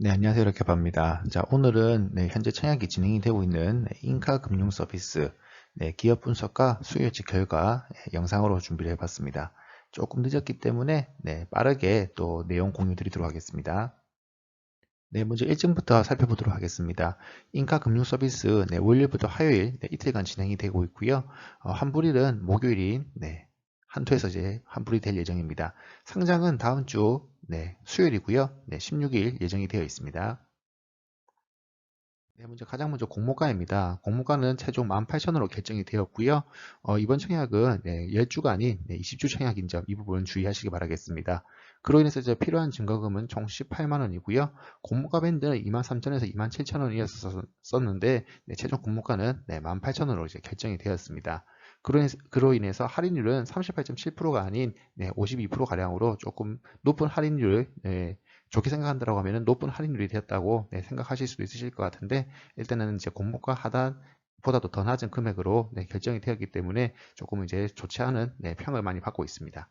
네, 안녕하세요. 이렇게 봅니다. 자, 오늘은 네, 현재 청약이 진행이 되고 있는 네, 인카 금융 서비스 네, 기업 분석과 수요 예측 결과 네, 영상으로 준비를 해봤습니다. 조금 늦었기 때문에 네, 빠르게 또 내용 공유 드리도록 하겠습니다. 네, 먼저 일정부터 살펴보도록 하겠습니다. 인카 금융 서비스 네, 월요일부터 화요일 네, 이틀간 진행이 되고 있고요. 어, 환불일은 목요일인 네, 한토에서 이제 환불이 될 예정입니다. 상장은 다음 주 네, 수요일이고요. 네, 16일 예정이 되어 있습니다. 네, 먼저 가장 먼저 공모가입니다. 공모가는 최종 18,000원으로 결정이 되었고요. 어, 이번 청약은 네, 10주가 아닌 네, 20주 청약인 점 이 부분 주의하시기 바라겠습니다. 그로 인해서 이제 필요한 증거금은 총 18만원이고요. 공모가 밴드는 23,000원에서 27,000원이었었는데 네, 최종 공모가는 네, 18,000원으로 이제 결정이 되었습니다. 그로, 인해서, 할인율은 38.7%가 아닌 네, 52%가량으로 조금 높은 할인율을 네, 좋게 생각한다고 하면 높은 할인율이 되었다고 네, 생각하실 수도 있으실 것 같은데 일단은 이제 공모가 하단 보다도 더 낮은 금액으로 네, 결정이 되었기 때문에 조금 이제 좋지 않은 네, 평을 많이 받고 있습니다.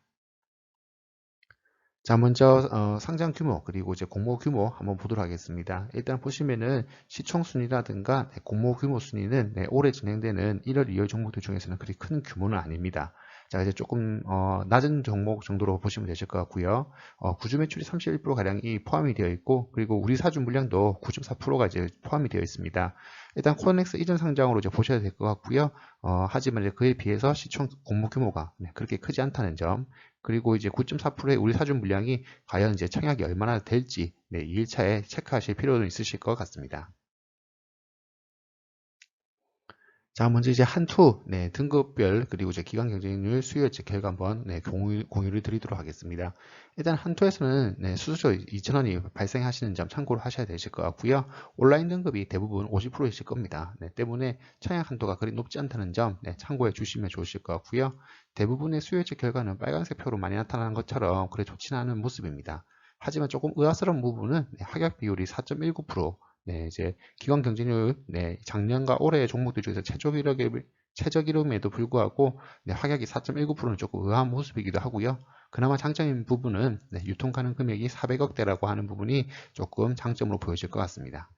자, 먼저 어, 상장 규모 그리고 이제 공모 규모 한번 보도록 하겠습니다. 일단 보시면은 시총 순위라든가 네, 공모 규모 순위는 네, 올해 진행되는 1월, 2월 종목들 중에서는 그리 큰 규모는 아닙니다. 자, 이제 조금 어, 낮은 종목 정도로 보시면 되실 것 같고요. 어, 구주 매출이 31% 가량이 포함이 되어 있고, 그리고 우리 사주 물량도 9.4%가 이제 포함이 되어 있습니다. 일단 코넥스 이전 상장으로 이제 보셔야 될 것 같고요. 어, 하지만 그에 비해서 시총 공모 규모가 네, 그렇게 크지 않다는 점, 그리고 이제 9.4%의 우리 사주 물량이 과연 이제 청약이 얼마나 될지 네, 2일차에 체크하실 필요는 있으실 것 같습니다. 자, 먼저 이제 한투 네, 등급별 그리고 이제 기간 경쟁률 수요 예측 결과 한번 네, 공유, 공유를 드리도록 하겠습니다. 일단 한투에서는 네, 수수료 2,000원이 발생하시는 점 참고를 하셔야 되실 것 같고요. 온라인 등급이 대부분 50%이실 겁니다. 네, 때문에 청약 한도가 그리 높지 않다는 점 네, 참고해 주시면 좋으실 것 같고요. 대부분의 수요 예측 결과는 빨간색 표로 많이 나타나는 것처럼 그래 좋지는 않은 모습입니다. 하지만 조금 의아스러운 부분은 네, 합격 비율이 4.19% 네, 이제 기관 경쟁률, 네, 작년과 올해의 종목들 중에서 최저 기록에 최저 기록임에도 불구하고 네, 확약이 4.19%는 조금 의아한 모습이기도 하고요. 그나마 장점인 부분은 네, 유통 가능 금액이 400억대라고 하는 부분이 조금 장점으로 보여질 것 같습니다.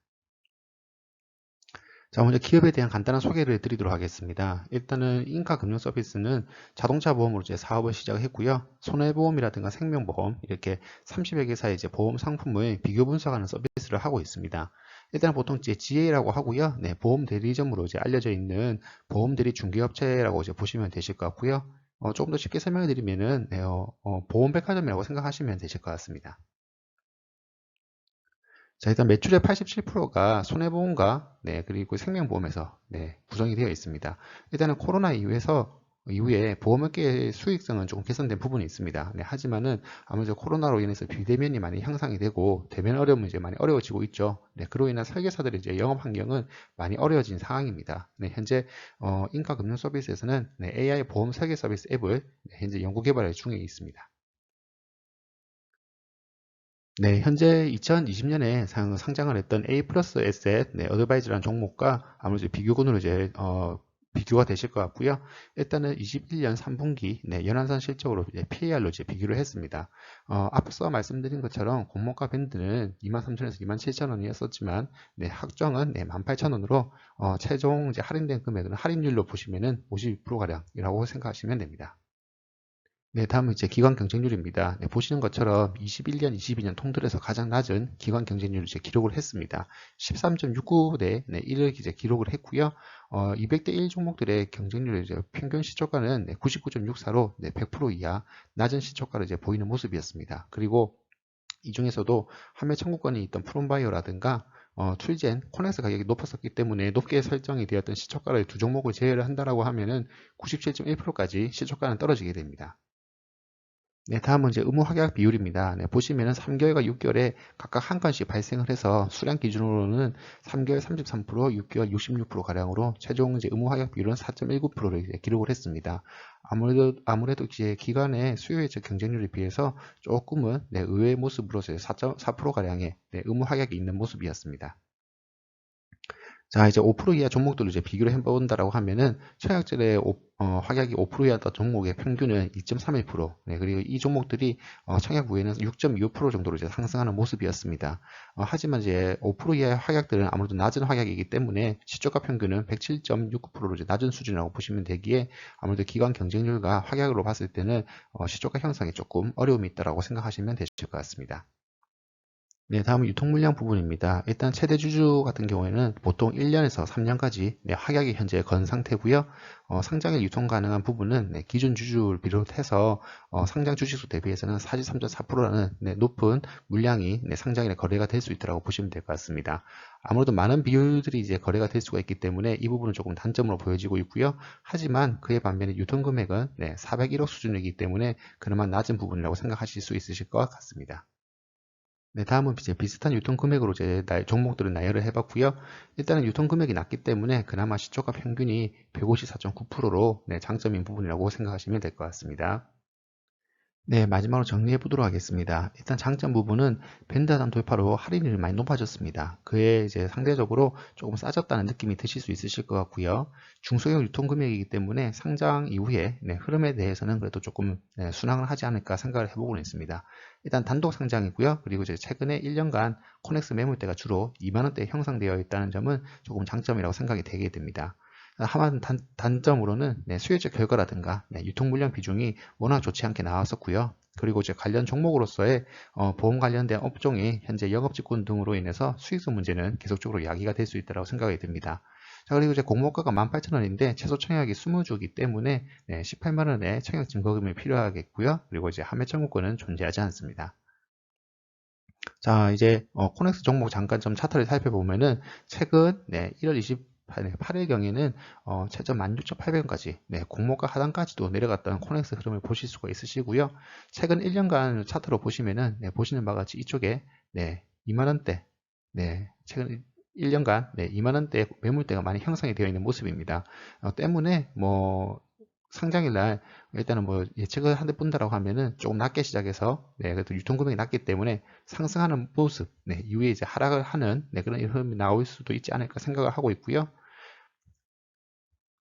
자, 먼저 기업에 대한 간단한 소개를 드리도록 하겠습니다. 일단은 인카 금융 서비스는 자동차 보험으로 이제 사업을 시작을 했고요. 손해보험이라든가 생명보험 이렇게 30여 개사의 이제 보험 상품을 비교 분석하는 서비스를 하고 있습니다. 일단 보통 이제 GA라고 하고요. 네, 보험 대리점으로 이제 알려져 있는 보험 대리 중개업체라고 이제 보시면 되실 것 같고요. 어, 조금 더 쉽게 설명해 드리면은 네, 어, 어, 보험 백화점이라고 생각하시면 되실 것 같습니다. 자, 일단 매출의 87%가 손해보험과 네, 그리고 생명보험에서 네, 구성이 되어 있습니다. 일단은 코로나 이후에서 이후에 보험업계의 수익성은 조금 개선된 부분이 있습니다. 네, 하지만은 아무래도 코로나로 인해서 비대면이 많이 향상이 되고 대면 어려움이 이제 많이 어려워지고 있죠. 네, 그로 인한 설계사들의 이제 영업 환경은 많이 어려워진 상황입니다. 네, 현재 어, 인카 금융 서비스에서는 네, AI 보험 설계 서비스 앱을 네, 현재 연구 개발 중에 있습니다. 네, 현재 2020년에 상, 장을 했던 A 플러스 에셋 네, 어드바이즈라는 종목과 아무래도 비교군으로 이제 어, 비교가 되실 것 같고요. 일단은 21년 3분기 네, 연한선 실적으로 PAR로 이제 비교를 했습니다. 어, 앞서 말씀드린 것처럼 공모가 밴드는 23,000원에서 27,000원이었었지만 네, 학정은 네, 18,000원으로 어, 최종 이제 할인된 금액은 할인율로 보시면은 52%가량이라고 생각하시면 됩니다. 네, 다음은 이제 기관 경쟁률입니다. 네, 보시는 것처럼 21년, 22년 통틀어서 가장 낮은 기관 경쟁률을 이제 기록을 했습니다. 13.69대 네, 1을 이제 기록을 했고요. 어, 200대 1 종목들의 경쟁률 이제 평균 시초가는 네, 99.64로 네, 100% 이하 낮은 시초가를 이제 보이는 모습이었습니다. 그리고 이 중에서도 판매 청구권이 있던 프롬바이어라든가 어, 툴젠, 코넥스 가격이 높았었기 때문에 높게 설정이 되었던 시초가를 두 종목을 제외를 한다라고 하면은 97.1%까지 시초가는 떨어지게 됩니다. 네, 다음은 이제 의무 확약 비율입니다. 네, 보시면은 3개월과 6개월에 각각 한 건씩 발생을 해서 수량 기준으로는 3개월 33%, 6개월 66% 가량으로 최종 이제 의무 확약 비율은 4.19%를 기록을 했습니다. 아무래도 아무래도 이제 기간의 수요의 경쟁률에 비해서 조금은 네, 의외의 모습으로서 4.4% 가량의 네, 의무 확약이 있는 모습이었습니다. 자, 이제 5% 이하 종목들을 이제 비교를 해본다라고 하면은 청약절의 어, 확약이 5% 이하였던 종목의 평균은 2.31%. 네, 그리고 이 종목들이 어, 청약 후에는 6.25% 정도로 이제 상승하는 모습이었습니다. 어, 하지만 이제 5% 이하의 확약들은 아무래도 낮은 확약이기 때문에 시초가 평균은 107.69%로 이제 낮은 수준이라고 보시면 되기에 아무래도 기관 경쟁률과 확약으로 봤을 때는 어, 시초가 형성에 조금 어려움이 있다라고 생각하시면 되실 것 같습니다. 네, 다음은 유통물량 부분입니다. 일단 최대 주주 같은 경우에는 보통 1년에서 3년까지 네, 확약이 현재 건 상태고요. 어, 상장일 유통 가능한 부분은 네, 기준 주주를 비롯해서 어, 상장 주식수 대비해서는 43.4%라는 네, 높은 물량이 네, 상장일에 거래가 될 수 있다고 보시면 될 것 같습니다. 아무래도 많은 비율들이 이제 거래가 될 수가 있기 때문에 이 부분은 조금 단점으로 보여지고 있고요. 하지만 그에 반면에 유통 금액은 네, 401억 수준이기 때문에 그나마 낮은 부분이라고 생각하실 수 있으실 것 같습니다. 네, 다음은 이제 비슷한 유통 금액으로 이제 종목들을 나열을 해봤고요. 일단은 유통 금액이 낮기 때문에 그나마 시초가 평균이 154.9%로 네, 장점인 부분이라고 생각하시면 될 것 같습니다. 네, 마지막으로 정리해 보도록 하겠습니다. 일단 장점 부분은 밴드하단 돌파로 할인율이 많이 높아졌습니다. 그에 이제 상대적으로 조금 싸졌다는 느낌이 드실 수 있으실 것 같고요. 중소형 유통 금액이기 때문에 상장 이후에 네, 흐름에 대해서는 그래도 조금 네, 순항을 하지 않을까 생각을 해보고는 있습니다. 일단 단독 상장이고요. 그리고 이제 최근에 1년간 코넥스 매물대가 주로 2만원대 형성되어 있다는 점은 조금 장점이라고 생각이 되게 됩니다. 하만 단, 점으로는 네, 수혜적 결과라든가 네, 유통 물량 비중이 워낙 좋지 않게 나왔었고요. 그리고 이제 관련 종목으로서의 어, 보험 관련된 업종이 현재 영업직군 등으로 인해서 수익성 문제는 계속적으로 야기가 될 수 있다고 생각이 듭니다. 자 그리고 이제 공모가가 18,000원인데 최소 청약이 20주기 때문에 네, 18만원의 청약 증거금이 필요하겠고요. 그리고 이제 함매 청구권은 존재하지 않습니다. 자 이제 어, 코넥스 종목 잠깐 좀 차트를 살펴보면은 최근 네, 1월 20 8일 경에는 어, 최저 16,800원까지 네, 공모가 하단까지도 내려갔던 코넥스 흐름을 보실 수가 있으시고요. 최근 1년간 차트로 보시면은 네, 보시는 바와 같이 이쪽에 네, 2만 원대 네, 최근 1년간 네, 2만 원대 매물대가 많이 형성이 되어 있는 모습입니다. 어, 때문에 뭐 상장일 날 일단은 뭐 예측을 한대 뿐다라고 하면은 조금 낮게 시작해서 네, 그래도 유통금액이 낮기 때문에 상승하는 모습 네, 이후에 이제 하락을 하는 네, 그런 흐름이 나올 수도 있지 않을까 생각을 하고 있고요.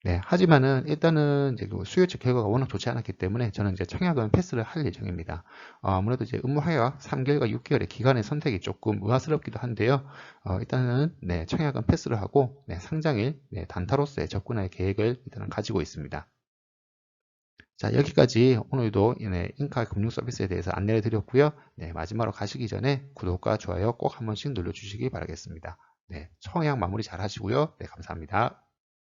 네, 하지만은 일단은 이제 그 수요 측 결과가 워낙 좋지 않았기 때문에 저는 이제 청약은 패스를 할 예정입니다. 어, 아무래도 이제 업무 하약 3개월과 6개월의 기간의 선택이 조금 의아스럽기도 한데요. 어, 일단은 네, 청약은 패스를 하고 네, 상장일 네, 단타로서의 접근할 계획을 일단은 가지고 있습니다. 자 여기까지 오늘도 네, 인카 금융 서비스에 대해서 안내를 드렸고요. 네, 마지막으로 가시기 전에 구독과 좋아요 꼭 한 번씩 눌러주시기 바라겠습니다. 네, 청약 마무리 잘 하시고요. 네, 감사합니다.